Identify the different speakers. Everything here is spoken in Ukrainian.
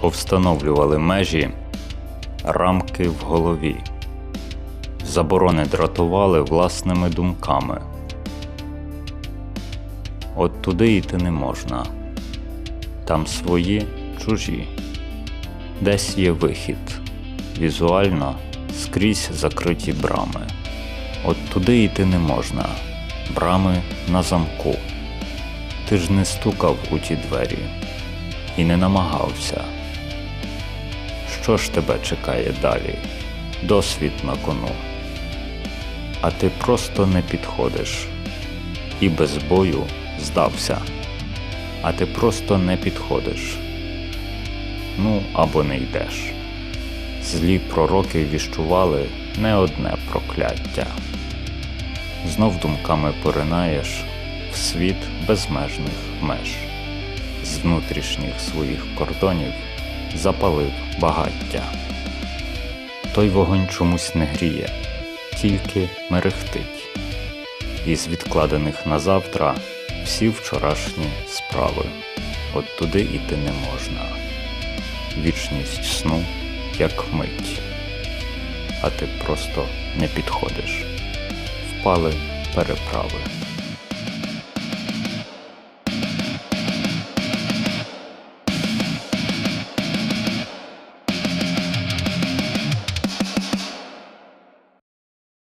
Speaker 1: повстановлювали межі, рамки в голові, заборони дратували власними думками. От туди йти не можна. Там свої, чужі. Десь є вихід. Візуально скрізь закриті брами. От туди йти не можна. Брами на замку. Ти ж не стукав у ті двері і не намагався. Що ж тебе чекає далі? Досвід на кону. А ти просто не підходиш і без бою здався. А ти просто не підходиш. Ну або не йдеш. Злі пророки віщували не одне прокляття. Знов думками поринаєш в світ безмежних меж. З внутрішніх своїх кордонів запалив багаття. Той вогонь чомусь не гріє, тільки мерехтить. Із відкладених на завтра всі вчорашні справи. От туди іти не можна. Вічність сну, як мить. А ти просто не підходиш. Впали переправи.